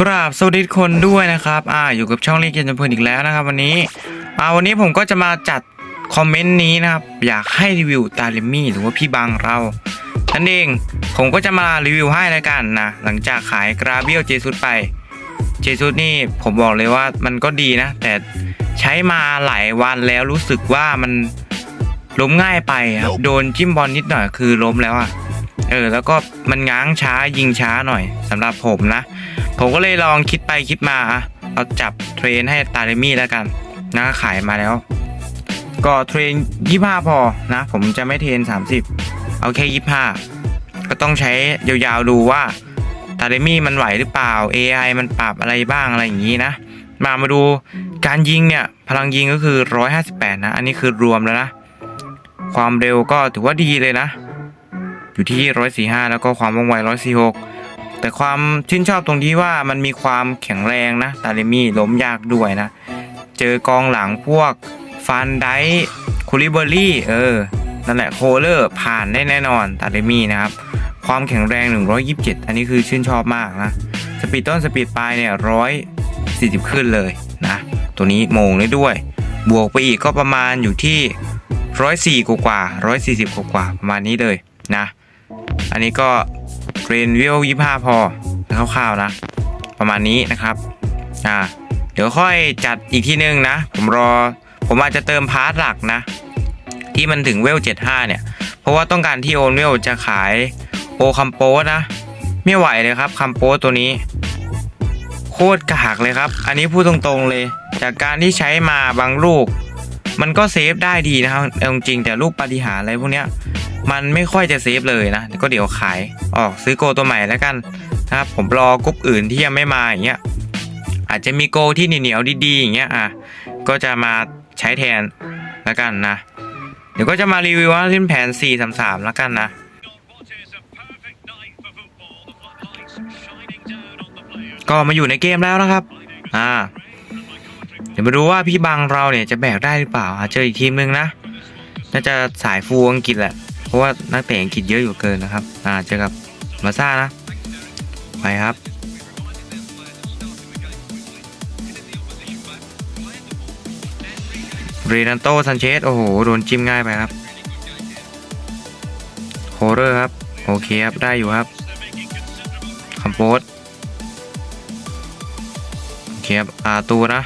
กราบสวัสดีคนด้วยนะครับ อ่า อยู่กับช่องเล่นเกมจำเพลินอีกแล้วนะครับ วันนี้ อ่า วันนี้ผมก็จะมาจัดคอมเมนต์นี้นะครับ อยากให้รีวิวตาเลมี่หรือว่าพี่บังเรานั่นเอง ผมก็จะมารีวิวให้แล้วกันนะ หลังจากขายกราเบียลเจซุดไป เจซุดนี่ผมบอกเลยว่ามันก็ดีนะ แต่ใช้มาหลายวันแล้วรู้สึกว่ามันล้มง่ายไปครับ โดนจิ้มบอลนิดหน่อยคือล้มแล้วอะเออ แล้วก็มันง้างช้ายิงช้าหน่อยสำหรับผมนะ ผมก็เลยลองคิดไปคิดมาอะเราจับเทรนให้ตาเรมี่แล้วกันนะขายมาแล้ว ก็เทรนยี่ห้าพอนะ ผมจะไม่เทรนสามสิบเอาแค่ยี่ห้าก็ต้องใช้ยาวๆดูว่าตาเรมี่มันไหวหรือเปล่า AI มันปรับอะไรบ้างอะไรอย่างนี้นะ มามาดูการยิงเนี่ย พลังยิงก็คือ 158 นะ อันนี้คือรวมแล้วนะ ความเร็วก็ถือว่าดีเลยนะ อยู่ที่ 145 แล้วก็ความว่องไว 146 แต่ความชื่นชอบตรงที่ว่ามันมีความแข็งแรงนะตาเลมี่ล้มยากด้วยนะ เจอกองหลังพวกฟันไดคูลิเบอรี่เออนั่นแหละโคเลอร์ผ่านได้แน่นอนตาเลมี่นะครับ ความแข็งแรง 127 อันนี้คือชื่นชอบมากนะ สปีดต้นสปีดปลายเนี่ย140ขึ้นเลยนะ ตัวนี้โมงได้ด้วย บวกไปอีกก็ประมาณอยู่ที่104กว่ากว่า140กว่ากว่าประมาณนี้เลยนะ อันนี้ก็ เกรนวิลยี่ห้าพอคร่าวๆนะ ประมาณนี้นะครับ อ่า เดี๋ยวค่อยจัดอีกที่นึงนะ ผมรอ ผมอาจจะเติมพาร์ทหลักนะ ที่มันถึงเวล75เนี่ย เพราะว่าต้องการที่โอนเวลจะขายโอคัมโปสนะ ไม่ไหวเลยครับคัมโปสตัวนี้ โคตรกากเลยครับ อันนี้พูดตรงๆเลย จากการที่ใช้มาบางลูก มันก็เซฟได้ดีนะครับจริงๆแต่ลูกปฏิหารอะไรพวกเนี้ย มันไม่ค่อยจะเซฟเลยนะก็เดี๋ยวขายออกซื้อโกตัวใหม่แล้วกันนะครับผมรอกรุ๊ปอื่นที่ยังไม่มาอย่างเงี้ยอาจจะมีโกที่เหนียวดีๆอย่างเงี้ยอะก็จะมาใช้แทนแล้วกันนะ เดี๋ยวก็จะมารีวิวว่าเล่นแผน 433 แล้วกันนะก็มาอยู่ในเกมแล้วนะครับ อ่า เดี๋ยวมาดูว่าพี่บังเราเนี่ยจะแบกได้หรือเปล่าเจออีกทีมนึงนะ น่าจะสายฟูอังกฤษแหละ เพราะว่านักเตะอังกฤษเยอะอยู่เกินนะครับ อ่าเจอกับมาซ่านะ ไปครับ เรนันโตซันเชส โอ้โห โดนจิ้มง่ายไปครับโคเรอร์ครับ โอเคครับ ได้อยู่ครับคัมโพสโอเคครับอาตูนะ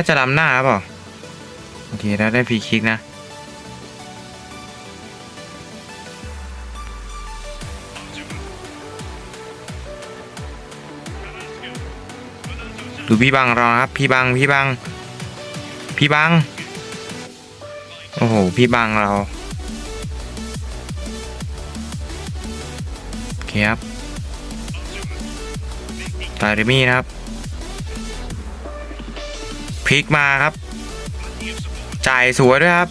น่าจะล้ำหน้าครับเปล่าโอเคแล้วได้ฟรีคิกนะดูพี่บังเราครับ พี่บังพี่บังพี่บังโอ้โห พี่บังเราโอเคครับตาเรมี่นะครับ พลิกมาครับ จ่ายสวยด้วยครับ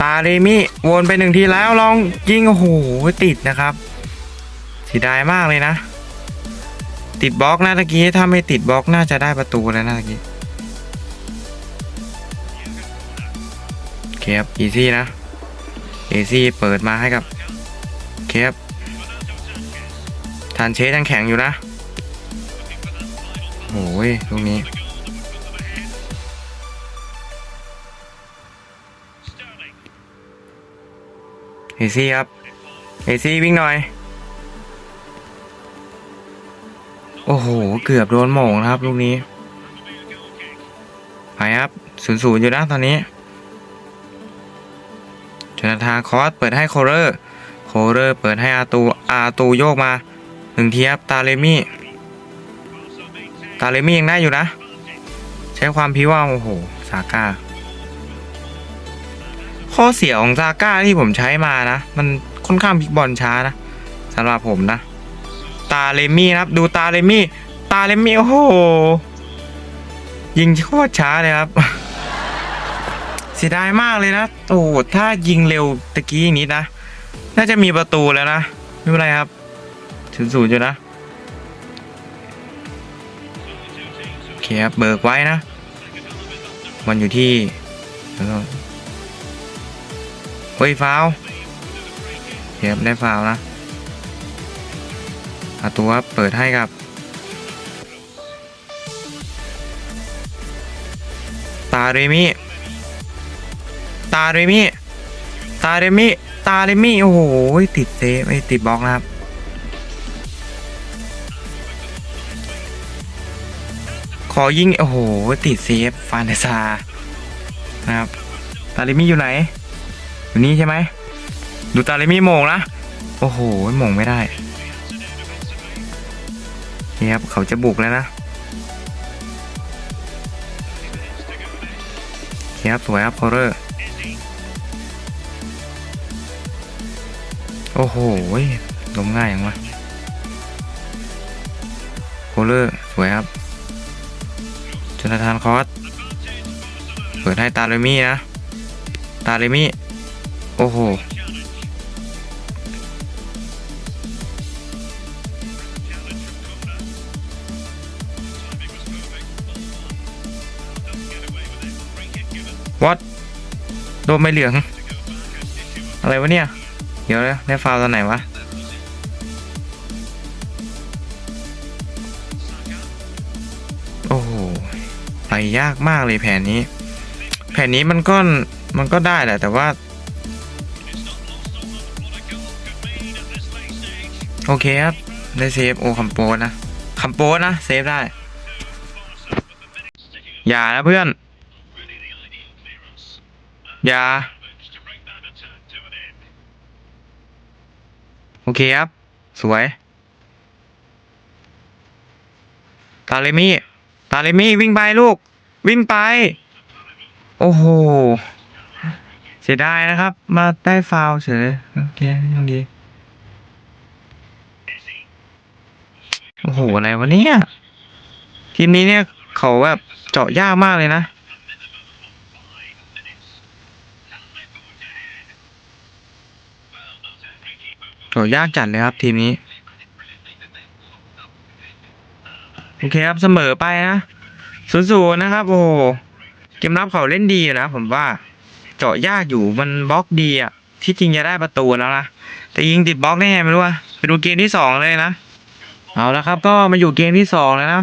ตาเรมี่วนไปหนึ่งทีแล้วลองยิงโอ้โหติดนะครับเสียดายมากเลยนะ ติดบล็อกนะตะกี้ถ้าไม่ติดบล็อกน่าจะได้ประตูแล้วนะตะกี้โอเคครับอีซี่นะเอซี่เปิดมาให้กับเคครับทานเชสยังแข็งอยู่นะ โอ้ยลูกนี้เอซี่ครับเอซี่วิ่งหน่อย โอ้โห เกือบโดนหม่งนะครับลูกนี้ไปครับศูนย์ศูนย์อยู่นะตอนนี้จนาธาคอสเปิดให้โคเรอร์ โคเรอร์เปิดให้อาตูอาตูโยกมาหนึ่งทีครับตาเลมี่ ตาเลมี่ยังได้อยู่นะ ใช้ความพิว่าโอ้โหซาก้า ข้อเสียของซาก้าที่ผมใช้มานะ มันค่อนข้างพิกบอลช้านะสำหรับผมนะ ตาเลมี่นะครับ ดูตาเลมี่ ตาเลมี่โอ้โห ยิงโคตรช้าเลยครับเสียดายมากเลยนะ โอ้ถ้ายิงเร็วตะกี้อย่างนี้นะ น่าจะมีประตูแล้วนะ ไม่เป็นไรครับถึงศูนย์อยู่นะ เคครับเบิกไว้นะ มันอยู่ที่เฮ้ยฟาวเคครับได้ฟาวล์นะอาตัวเปิดให้กับตาเรมิตาเรมิตาเรมิตาเรมิโอ้โหติดเซฟไอ้ยติดบล็อกนะครับ อยิง โอ้โห ติดเซฟ ฟานเดซา นะครับ ตาเรมิอยู่ไหน อยู่นี่ใช่ไหม ดูตาเรมิโมงนะ โอ้โหโมงไม่ได้ นี่ครับ เขาจะบุกแล้วนะโอเครับ สวยครับโคเรอร์ โอ้โหลงง่ายอย่างวะโคเลอร์ สวยครับ นาธานคอสเปิดให้ตาเลมี่นะ ตาเลมี่ โอ้โห วัดโดนไม่เหลือง อะไรวะเนี่ย เดี๋ยวนะได้ฟาวล์ตอนไหนวะ ยากมากเลยแผนนี้ แผนนี้มันก็มันก็ได้แหละ แต่ว่า โอเคครับ ได้เซฟโอคัมโปนะคัมโปนะ เซฟได้ อย่านะเพื่อน อย่า โอเคครับ สวย ตาเลมี่ ตาเลมี่วิ่งไปลูก วิ่งไป โอ้โห เสียดายนะครับ มาได้ฟาวเฉยโอเคยังดี โอ้โห อะไรวะเนี่ย ทีมนี้เนี่ยเขาแบบเจาะยากมากเลยนะโหยากจัดเลยครับทีมนี้ โอเคครับเสมอไปนะศูนย์ศูนย์นะครับ โอ้เกมรับเขาเล่นดีนะผมว่า เจาะยากอยู่มันบล็อกดีอะที่จริงจะได้ประตูแล้วนะแต่ยิงติดบล็อกได้ไงไม่รู้อะไปดูเกมที่สองเลยนะเอาละครับ ก็มาอยู่เกมที่สองแล้วนะ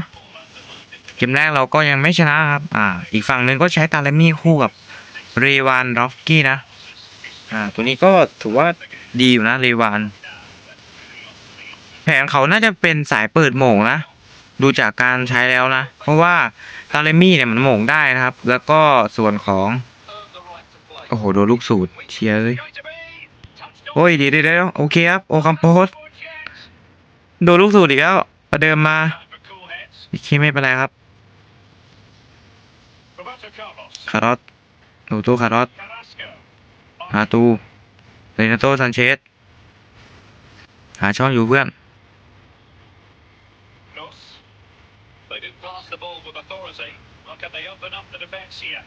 เกมแรกเราก็ยังไม่ชนะครับ อ่า อีกฝั่งหนึ่งก็ใช้ตาเลมี่คู่กับเรวานดอฟกี้นะ อ่า ตัวนี้ก็ถือว่าดีอยู่นะเรวาน แผนเขาน่าจะเป็นสายเปิดโหม่งนะ ดูจากการใช้แล้วนะ เพราะว่าตาเลมี่เนี่ยมันโหม่งได้นะครับ แล้วก็ส่วนของ โอ้โห โดนลูกสูตรเชียร์เลยโอ้ยดียวเดี๋ยวเดี๋ยวโอเคครับ โอคัมโพสโดนลูกสูตรอีกแล้วประเดิมมาอีกทีไม่เป็นไรครับคาร์ลอสดูตู้คาร์ลอสหาตูเรนโตซันเชสหาช่องอยู่เพื่อน They did pass the ball with authority. Well, can they open up the defence here?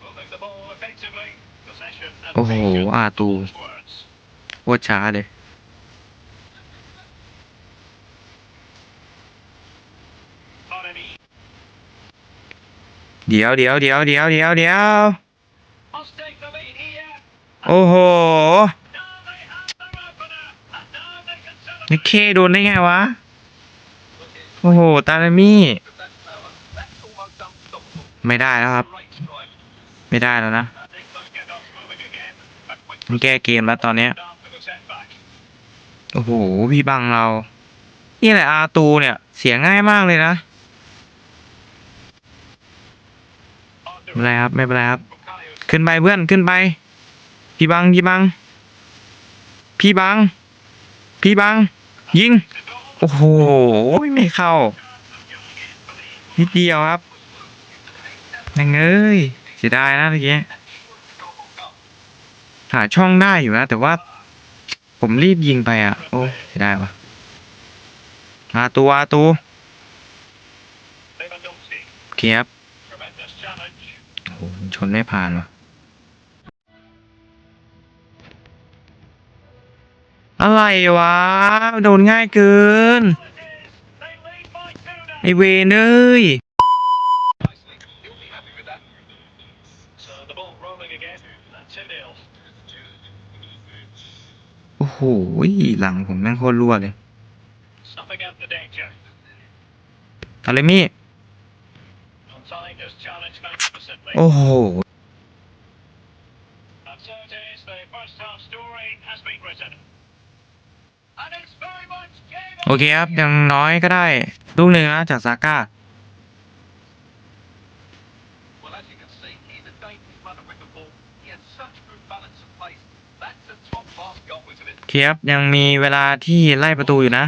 Will move the ball effectively. Possession and โอ้โห patience อาตู words. โคตรช้าเลย Taremi. เดี๋ยวเดี๋ยวเดี๋ยวเดี๋ยวเดี๋ยวเดี๋ยว Must take the lead here. โอ้โห Now they have their opener. And now they can celebrate. นิเคโดนได้ไงวะ โอ้โห ตาลามี่ ไม่ได้แล้วครับ ไม่ได้แล้วนะมันแก้เกมแล้วตอนเนี้ย โอ้โห พี่บังเรา นี่แหละอาตูเนี่ย เสียง่ายมากเลยนะไม่เป็นไรครับ ไม่เป็นไรครับ ขึ้นไปเพื่อนขึ้นไป พี่บัง พี่บัง พี่บัง พี่บัง ยิง โอ้โหไม่เข้า นิดเดียวครับยังเอ้ยเสียดายนะเมื่อกี้หาช่องได้อยู่นะแต่ว่า ผมรีบยิงไปอะ โอ้เสียดายวะอาตูอาตูเคครับโอ้โหชนไม่ผ่านวะ อะไรวะ โดนง่ายเกิน ไอเวนเอ้ยโอ้โห หลังผมแม่งโคตรรั่วเลยอะไรมี่ โอ้โห โอเคครับยังน้อยก็ได้ลูกหนึ่งนะจากซาก้าเคียบยังมีเวลาที่ไล่ประตูอยู่นะ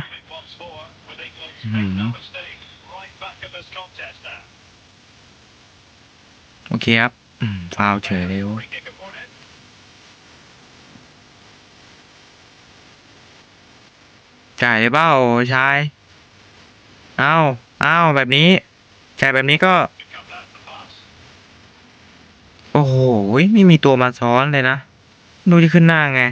โอเคครับฟาวเฉยเลยโว้ย Free kick afforded. จ่ายเลยเปล่าชาย เอ้าเอ้าแบบนี้จ่ายแบบนี้ก็ โอ้โห ไม่มีตัวมาซ้อนเลยนะ ดูจะขึ้นหน้าไง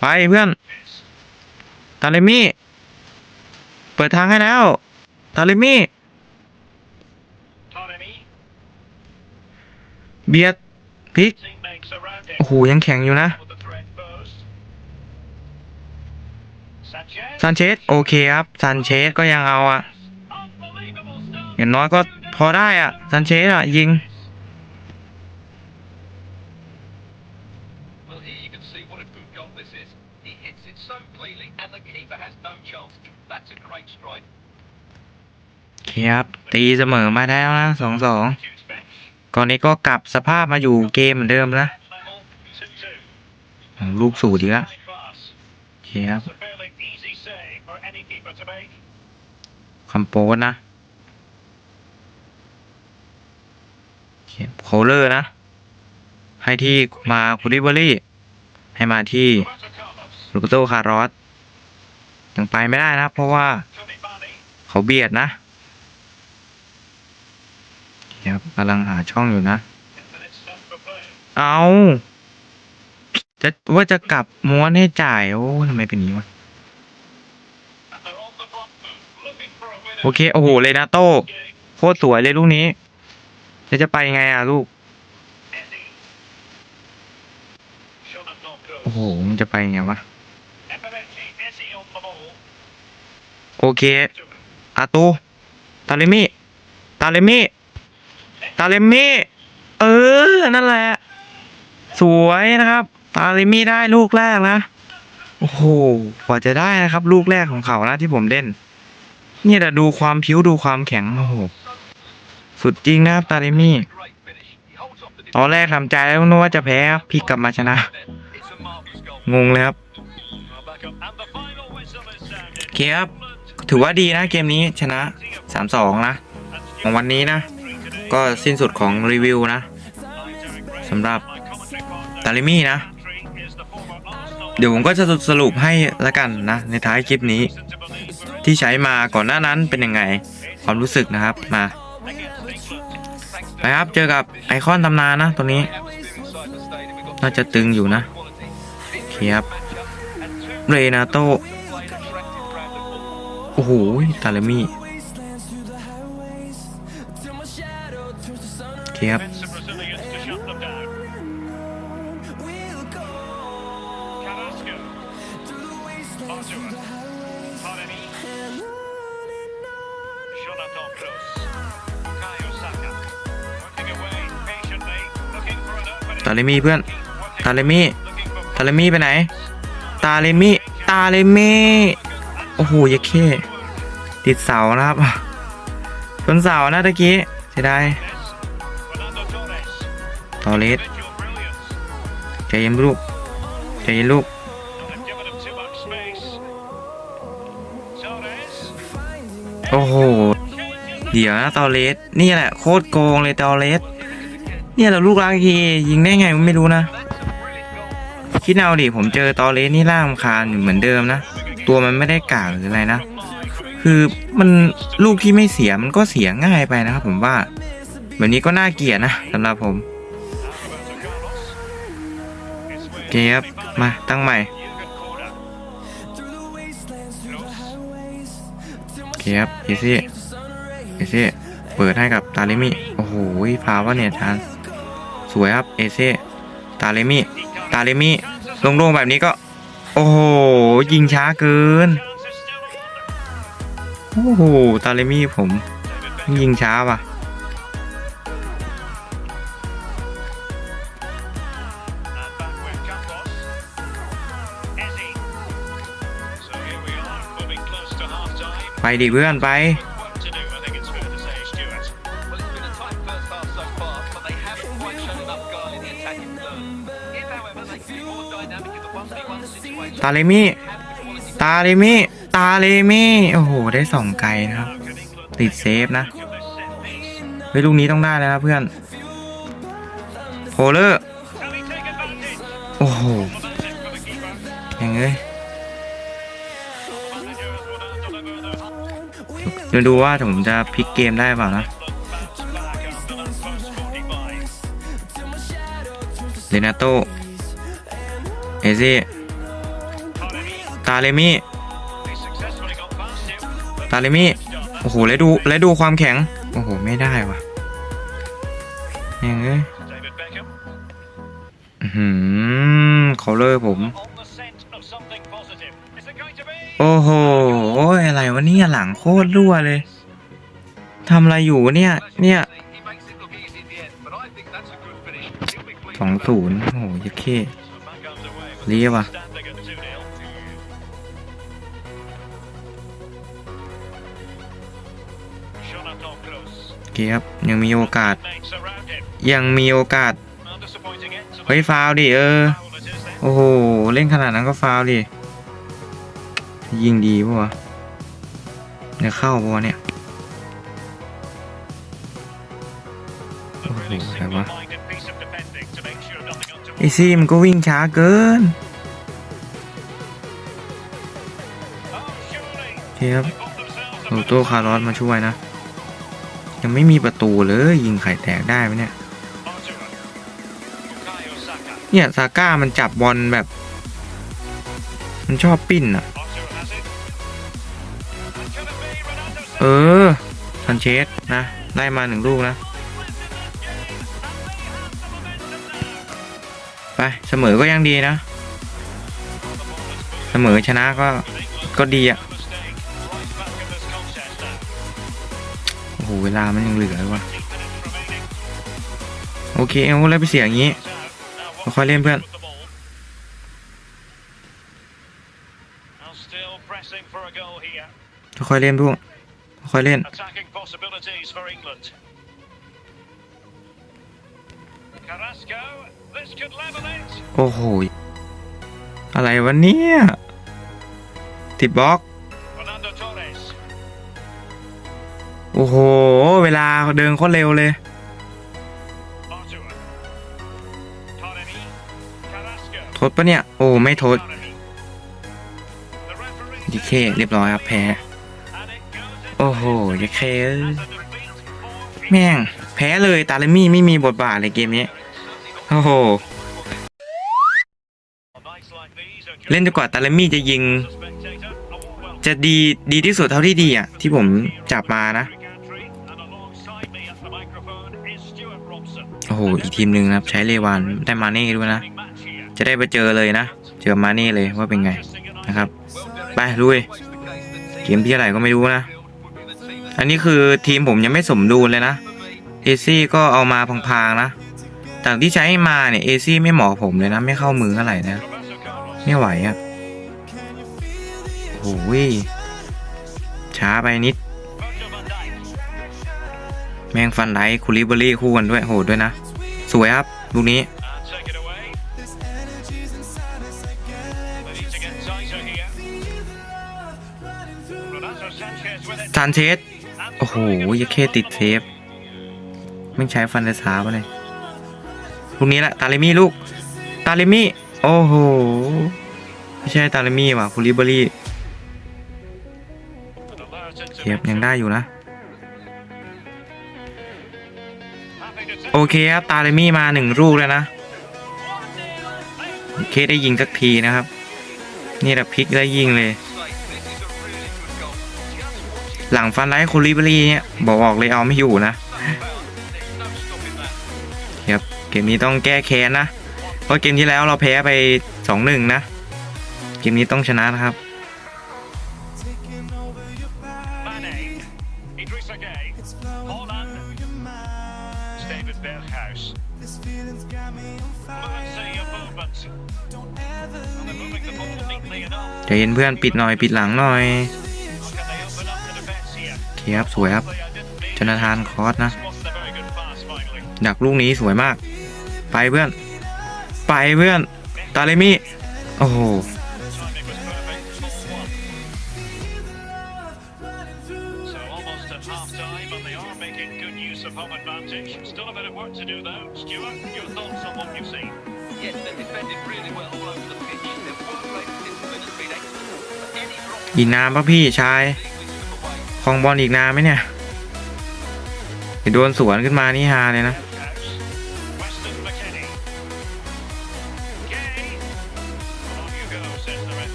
ไปเพื่อน ตาเลมี่ เปิดทางให้แล้ว ตาเลมี่เบียดพลิก โอ้โหยังแข็งอยู่นะ With the threat first. Sanchez. ซันเชสโอเคครับซันเชสก็ยังเอาอะ Unbelievable stuff. อย่างน้อยก็พอได้อะซันเชสอะยิง Well, here you can see what a good goal this is. He hits it so cleanly, and the keeper has no chance. That's a great strike. โอเคครับตีเสมอมาได้แล้วนะสองสอง Huge bench. ก่อนนี้ก็กลับสภาพมาอยู่เกมเหมือนเดิมนะ Level 2-2. ลูกสูตรดีละโอเคครับ It's a fairly easy save for any keeper to make. คำโปสนะโคเลอร์นะ ให้ที่มาคูริเบอรี่ ให้มาที่ลูกโตคาร์รอสยังไปไม่ได้นะครับเพราะว่าเขาเบียดนะครับกำลังหาช่องอยู่นะ เอา จะว่าจะกลับม้วนให้จ่าย โอ้ทำไมเป็นอย่างนี้วะ โอเค โอ้โหเลนาโต้โคตรสวยเลยลูกนี้แล้วจะไปไงอะลูก โอ้โห มันจะไปไงวะ โอเค อาตูตาเลมี่ตาเลมี่ตาเลมี่เออ นั่นแหละ สวยนะครับ ตาเลมี่ได้ลูกแรกนะ โอ้โห กว่าจะได้นะครับ ลูกแรกของเขานะที่ผมเล่น เนี่ยแต่ดูความผิวดูความแข็ง โอ้โห สุดจริงนะครับตาเลมี่ ตอนแรกทำใจแล้วนึกว่าจะแพ้พลิกกลับมาชนะ งงเลยครับเคครับ ถือว่าดีนะเกมนี้ชนะ 3-2 นะ ของวันนี้นะ ก็สิ้นสุดของรีวิวนะสำหรับตาลิมี่นะ เดี๋ยวผมก็จะสรุปให้ละกันนะ ในท้ายคลิปนี้ ที่ใช้มาก่อนหน้านั้นเป็นยังไง ความรู้สึกนะครับมาไปครับเจอกับไอคอนตำนานนะตัวนี้ น่าจะตึงอยู่นะเคครับเรนาโตโอ้โหตาเลมี่เคครับาเลมี่เพื่อน ตาเลมี่ ตาเลมี่ไปไหน ตาเลมี่ ตาเลมี่ โอ้โหยดเข้ติดเสานะครับชนเสานะตะกี้เสียดายตอเลสใจเย็นลูกใจเย็นลูกโอ้โห เดี๋ยวนะตอเลสนี่แหละโคตรโกงเลยตอเลส เนี่ยเราลูกรักทียิงได้ไงไม่รู้นะ คิดเอาดิผมเจอตอเลสนี่ร่างคาญอยู่เหมือนเดิมนะ ตัวมันไม่ได้กากหรืออะไรนะ คือมันลูกที่ไม่เสียมันก็เสียง่ายไปนะครับผมว่า แบบนี้ก็น่าเกลียดนะสำหรับผมโอเคครับมาตั้งใหม่เคครับเอซี่เอซี่เปิดให้กับตาเลมิโอ้โหฟาวว่าเนี่ยทาน สวยครับ เอเซ่ตาเลมิตาเลมิโล่งๆแบบนี้ก็ โอ้โห ยิงช้าเกิน โอ้โห ตาเลมี่ผม ยิงช้าว่ะไปดิเพื่อนไป ตาเลมี่ตาเลมี่ตาเลมี่โอ้โห ได้สองไกลนะครับ ติดเซฟนะ เฮ้ยลูกนี้ต้องได้แล้วนะเพื่อนโพเลอร์โอ้โหอย่างเงี้ยเดี๋ยวดูว่าผมจะพลิกเกมได้เปล่านะเลนาโตเอซี่ ตาเลมี่ตาเลมี่โอ้โหแล้วดูแล้วดูความแข็ง โอ้โห ไม่ได้ว่ะยังไงหืมเขาเลยผม โอ้โหอะไรวะเนี่ยหลังโคตรรั่วเลยทำอะไรอยู่เนี่ย เนี่ยสองศูนย์โอ้โหยักษ์เรียวอะ เคครับยังมีโอกาส Mates around him. ยังมีโอกาส Undisappointing end to เฮ้ย the ฟาวล์ดิเออ foul it is then. โอ้โห เล่นขนาดนั้นก็ฟาวล์ดิ ยิงดีปะวะเนี่ยเข้าปะวะเนี่ย A really Oh, whatever. single-minded piece of defending to make sure nothing untoward ไอซี่มันก็วิ่งช้าเกิน Oh, surely โอเคครับ they got themselves a โร bit โต้คาร์ลอสมาช่วยนะ ยังไม่มีประตูเลยยิงไข่แตกได้ไหมเนี่ย เนี่ยซาก้ามันจับบอลแบบ มันชอบปิ้นอะเออซันเชสนะ ได้มาหนึ่งลูกนะ ไปเสมอก็ยังดีนะ เสมอชนะก็ก็ดีอะ หเวลามันยังเหลือเลยวะ Eight minutes remaining. โอเคเอาแล้วไปเสียอย่างนี้ It's out. Now what ค่อยๆเล่นเพื่อน with the ball. Now still pressing for a goal here. ค่อยๆเล่นพวกค่อยๆเล่น Attacking possibilities for England. Carrasco, this could level it. โอ้โห อะไรวะเนี่ยติดบล็อก โอ้โห เวลาเดินโคตรเร็วเลย Arthur. Taremi. Carrasco. ทดปะเนี่ย โอ้ ไม่โทษด Taremi. The referee ยิเคเรียบร้อยครับแพ้ โอ้โหยิเคแม่ง แพ้เลยตาเลมี่ไม่มีบทบาทเลยเกมนี้ โอ้โห เล่นจนกว่าตาเลมี่จะยิงจะดีดีที่สุดเท่าที่ดีอะ ที่ผมจับมานะ อ้โห อีกทีมหนึ่งนะครับ ใช้เลวานได้มาเน่ด้วยนะ จะได้ไปเจอเลยนะ เจอมาเน่เลยว่าเป็นไงนะครับ ไปลุย เกมที่อะไรก็ไม่รู้นะ อันนี้คือทีมผมยังไม่สมดุลเลยนะเอซี่ก็เอามาพังๆนะจากที่ใช้มาเนี่ยเอซี่ไม่เหมาะผมเลยนะ ไม่เข้ามือเท่าไหร่นะ ไม่ไหวอะ่ะโอ้โหยช้าไปนิด แมงฟันไดคูลิเบอรี่คู่กันด้วยโหดด้วยนะ สวยครับ ลูกนี้ ซานเชส โอ้โห throwing it ยเคติดเซฟ ไม่ใช้ฟันเดซาปะเลยลูกนี้แหละตาเลมี่ลูก ตาเลมี่ โอ้โห ไม่ใช่ตาเลมี่ว่ะคูลิเบอรี่เก็บยังได้อยู่นะ โอเคครับ ตาเลมี่มาหนึ่งลูกแล้วนะเคได้ยิงสักทีนะครับ นี่แหละพลิกแล้ยิงเลย หลังฟันไลท์คูลิบรีเนี่ยบอกออกเลยเอาไม่อยู่นะครับเกมนี้ต้องแก้แค้นนะ เพราะเกมที่แล้วเราแพ้ไปสองหนึ่งนะ เกมนี้ต้องชนะนะครับ Mane, Idrissa Gueye, Holland, David Berghuis. Well, let's see your movement. Well, they're moving the ball neatly enough. ใจเย็นเพื่อนปิดหน่อยปิดหลังหน่อย How can they open up the defence here? โอเคครับสวยครับ They, uh, didn't need จนาธานคอสนะ This wasn't a very good pass finally. ดักลูกนี้สวยมาก ไปเพื่อน ไปเพื่อน ตาเลมี่โอ้โห อีกนานปะพี่ชายคลองบอลอีกนานไหมเนี่ยโดนสวนขึ้นมานี่ฮาเลยนะ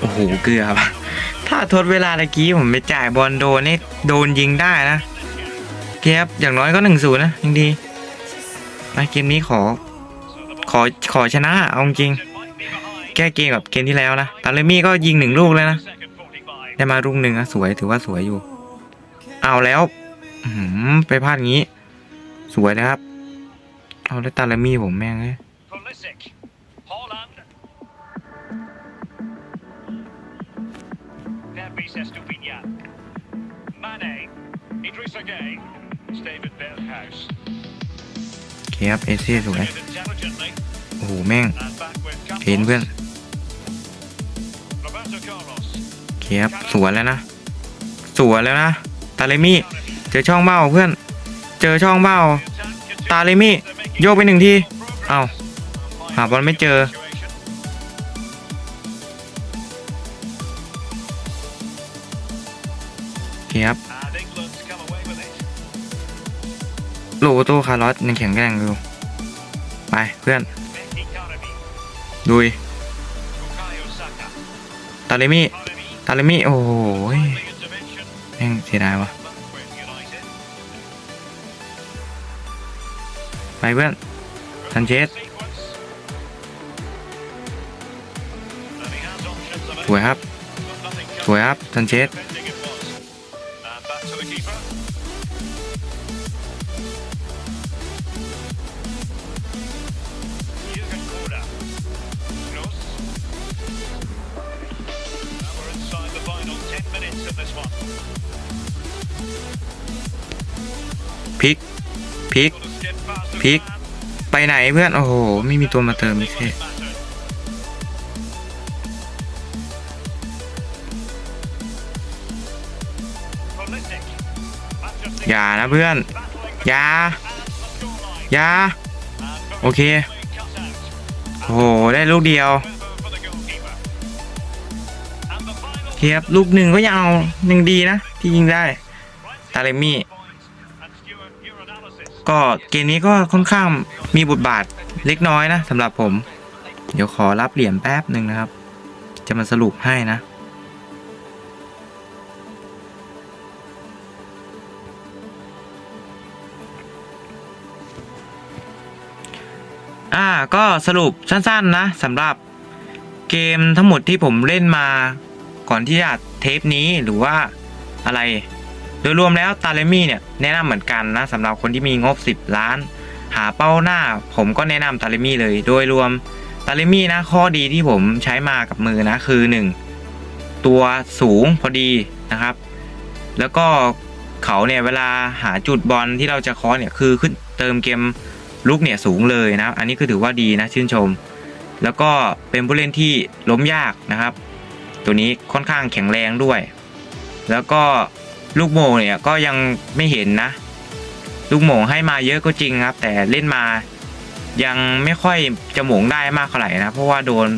โอ้โหเกือบ ถ้าทดเวลาตะกี้ผมไปจ่ายบอลโดนนี่โดนยิงได้นะเกมอย่างน้อยก็หนึ่งศูนย์นะยังดี ไปเกมนี้ขอ ขอขอชนะเอาจริง แก้เกมกับเกมที่แล้วนะตาเลมี่ก็ยิงหนึ่งลูกเลยนะ ได้มาลูกหนึ่งอะสวยถือว่าสวยอยู่ เอาแล้วหือไปพลาดงี้ สวยนะครับ เอาแล้วตาเลมี่ผมแม่งเลย Pulisic. Holland. Davies Estupinian. Mane. Idrissa Gay, David Berghuis. เคครับเอเซ่สวย โอ้โห แม่งเห็นเพื่อนเคครับสวนแล้วนะ สวนแล้วนะ ตาเลมี่ เจอช่องเบ้าเพื่อน เจอช่องเบ้า ตาเลมี่ โยกไปหนึ่งที เอ้าหาบอลไม่เจอ โลูกตู้คาร์ลอสยังแข็งแกร่งอยู่ไปเพื่อนดุยตาลิมีตาลิมีโอ้ยหแม่งเสียดายวะไปเพื่อนทันเชสสวยครับสวยครับทันเชส พิกพิกไปไหนเพื่อน โอ้โห ไม่มีตัวมาเติมไม่ใช่อย่านะเพื่อน อย่า อย่า โอเค โอ้โห ได้ลูกเดียวเทียบลูกหนึ่งก็ยังเอาหนึ่งดีนะ ที่ยิงได้ ตาเลมี่ ก็เกมนี้ก็ค่อนข้างมีบทบาทเล็กน้อยนะสำหรับผม เดี๋ยวขอรับเหรียญแป๊บหนึ่งนะครับ จะมาสรุปให้นะอ่าก็สรุปสั้นๆนะสำหรับเกมทั้งหมดที่ผมเล่นมาก่อนที่จะเทปนี้หรือว่าอะไร โดยรวมแล้วตาเลมี่เนี่ยแนะนำเหมือนกันนะสำหรับคนที่มีงบ 10 ล้าน หาเป้าหน้า ผมก็แนะนำตาเลมี่เลย โดยรวมตาเลมี่นะข้อดีที่ผมใช้มากับมือนะคือ 1 ตัวสูงพอดีนะครับ แล้วก็เขาเนี่ยเวลาหาจุดบอลที่เราจะคอเนี่ยคือขึ้นเติมเกมลุกเนี่ยสูงเลยนะอันนี้คือถือว่าดีนะชื่นชม แล้วก็เป็นผู้เล่นที่ล้มยากนะครับ ตัวนี้ค่อนข้างแข็งแรงด้วย แล้วก็ ลูกโมงเนี่ยก็ยังไม่เห็นนะ ลูกโมงให้มาเยอะก็จริงครับ แต่เล่นมายังไม่ค่อยจะโมงได้มากเท่าไหร่นะ เพราะว่าโดน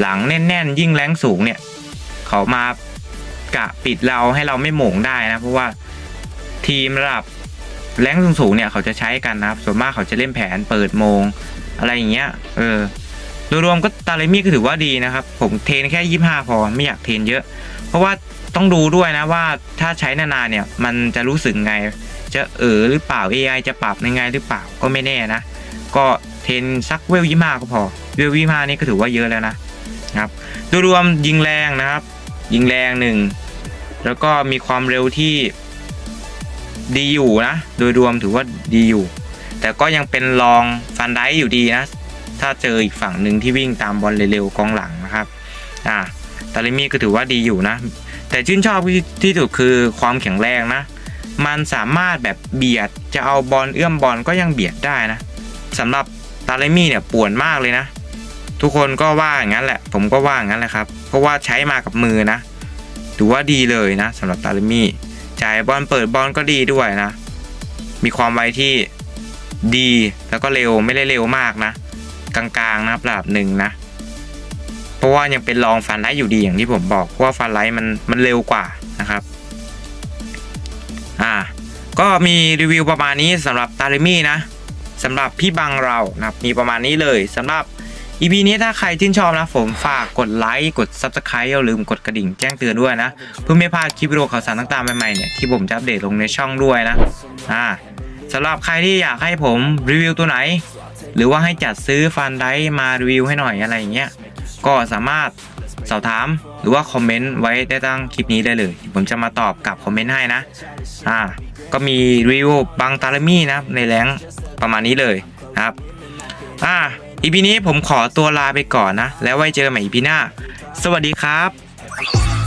หลังแน่น ๆ ยิ่งแรงสูงเนี่ย เขามากะปิดเราให้เราไม่โมงได้นะ เพราะว่าทีมระดับแรงสูงๆเนี่ยเขาจะใช้กันนะครับ ส่วนมากเขาจะเล่นแผนเปิดโมง อะไรอย่างเงี้ย เออโดยรวมก็ตาเลมี่ก็ถือว่าดีนะครับ ผมเทนแค่ยี่ห้าพอไม่อยากเทนเยอะ เพราะว่า ต้องดูด้วยนะว่าถ้าใช้นานๆเนี่ยมันจะรู้สึกไง จะเออหรือเปล่า AI จะปรับยังไงหรือเปล่าก็ไม่แน่นะ ก็เทนสักเวลยี่ห้าก็พอ เวลยี่ห้านี่ก็ถือว่าเยอะแล้วนะนะครับโดยรวมยิงแรงนะครับ ยิงแรงหนึ่งแล้วก็มีความเร็วที่ดีอยู่นะ โดยรวมถือว่าดีอยู่ แต่ก็ยังเป็นรองฟันไดอยู่ดีนะ ถ้าเจออีกฝั่งหนึ่งที่วิ่งตามบอลเร็วๆกองหลังนะครับ อ่าตาลิมี่ก็ถือว่าดีอยู่นะ แต่ชื่นชอบที่ที่สุดคือความแข็งแรงนะ มันสามารถแบบเบียดจะเอาบอลเอื้อมบอลก็ยังเบียดได้นะสำหรับตาเลมี่เนี่ยป่วนมากเลยนะ ทุกคนก็ว่าอย่างนั้นแหละ ผมก็ว่าอย่างนั้นแหละครับ เพราะว่าใช้มากับมือนะถือว่าดีเลยนะสำหรับตาเลมี่จ่ายบอลเปิดบอลก็ดีด้วยนะ มีความไวที่ดีแล้วก็เร็วไม่ได้เร็วมากนะ กลางๆนะระดับหนึ่งนะ ราะว่ายังเป็นรองฟันไลท์อยู่ดีอย่างที่ผมบอกเพราะว่าฟันไลท์มันมันเร็วกว่านะครับอ่าก็มีรีวิวประมาณนี้สำหรับตาลิมี่นะสำหรับพี่บังเรานะครับมีประมาณนี้เลยสำหรับ EP นี้ถ้าใครชื่นชอบนะผมฝากกดไลค์กด Subscribe อย่าลืมกดกระดิ่งแจ้งเตือนด้วยนะ เพื่อไม่พลาดคลิปวิดีโอข่าวสารต่างๆใหม่ๆเนี่ยที่ผมจะอัปเดตลงในช่องด้วยนะอ่าสำหรับใครที่อยากให้ผมรีวิวตัวไหน หรือว่าให้จัดซื้อฟันไดมารีวิวให้หน่อยอะไรอย่างเงี้ย ก็สามารถสอบถามหรือว่าคอมเมนต์ไว้ได้ตั้งคลิปนี้ได้เลย ผมจะมาตอบกลับคอมเมนต์ให้นะอ่าก็มีรีวิวบางตาลมี่นะในแรงประมาณนี้เลยนะครับอ่าอีพีนี้ผมขอตัวลาไปก่อนนะ แล้วไว้เจอกันใหม่อีพีหน้า สวัสดีครับ